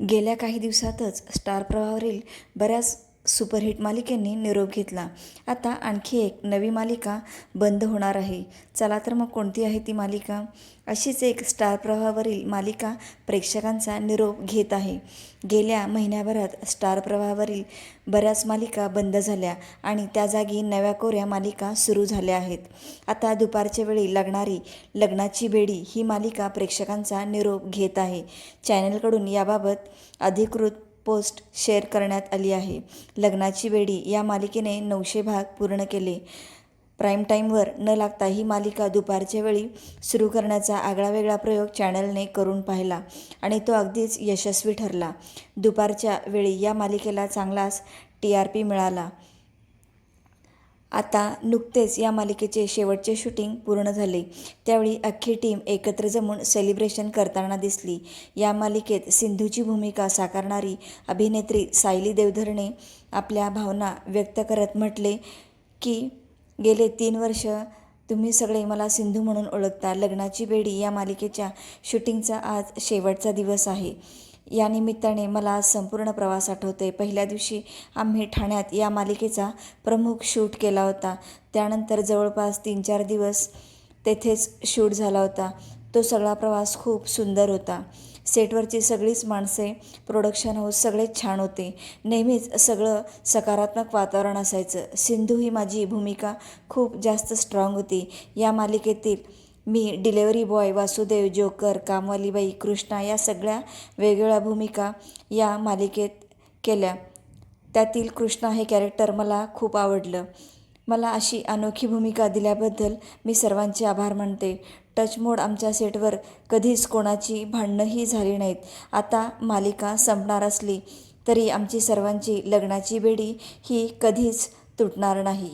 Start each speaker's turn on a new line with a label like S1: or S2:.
S1: गेल्या काही दिवसातच स्टार प्रवाहावरील बऱ्याच सुपरहिट मालिकेने निरोप घेतला. आता आणखी एक नवी मालिका बंद होणार आहे. चला तर मग कोणती आहे ती मालिका? अशीच एक स्टार प्रवाहावरील मालिका प्रेक्षकांचा निरोप घेत आहे. गेल्या महिन्याभरात स्टार प्रवाहावरील बऱ्याच मालिका बंद झाल्या आणि त्या जागी नव्या कोऱ्या मालिका सुरू झाल्या आहेत. आता दुपारच्या वेळी लागणारी लग्नाची बेडी ही मालिका प्रेक्षकांचा निरोप घेत आहे. चॅनलकडून याबाबत अधिकृत पोस्ट शेअर करण्यात आली आहे. लग्नाची वेडी या मालिकेने नऊशे भाग पूर्ण केले. प्राईम टाईमवर न लागता ही मालिका दुपारच्या वेळी सुरू करण्याचा आगळावेगळा प्रयोग चॅनलने करून पाहिला आणि तो अगदीच यशस्वी ठरला. दुपारच्या वेळी या मालिकेला चांगलाच टी आर पी मिळाला. आता नुकतेच या मालिकेचे शेवटचे शूटिंग पूर्ण झाले. त्यावेळी अख्खी टीम एकत्र जमून सेलिब्रेशन करताना दिसली. या मालिकेत सिंधूची भूमिका साकारणारी अभिनेत्री सायली देवधरने आपल्या भावना व्यक्त करत म्हटले की गेले तीन वर्ष तुम्ही सगळे मला सिंधू म्हणून ओळखता. लग्नाची बेडी या मालिकेच्या शूटिंगचा आज शेवटचा दिवस आहे. या निमित्ताने मला संपूर्ण प्रवास आठवते पहिल्या दिवशी आम्ही ठाण्यात या मालिकेचा प्रमुख शूट केला होता. त्यानंतर जवळपास तीन चार दिवस तेथेच शूट झाला होता. तो सगळा प्रवास खूप सुंदर होता. सेटवरची सगळीच माणसे प्रोडक्शन हाऊस सगळेच छान होते. नेहमीच सगळं सकारात्मक वातावरण असायचं. सिंधू ही माझी भूमिका खूप जास्त स्ट्रॉंग होती. या मालिकेतील मी डिलेवरी बॉय वासुदेव जोकर कामवालीबाई कृष्णा या सगळ्या वेगवेगळ्या भूमिका या मालिकेत केल्या. त्यातील कृष्णा हे कॅरेक्टर मला खूप आवडलं. मला अशी अनोखी भूमिका दिल्याबद्दल मी सर्वांचे आभार मानते. टच मोड आमच्या सेटवर कधीच कोणाची भांडणंही झाली नाहीत. आता मालिका संपणार असली तरी आमची सर्वांची लग्नाची बेडी ही कधीच तुटणार नाही.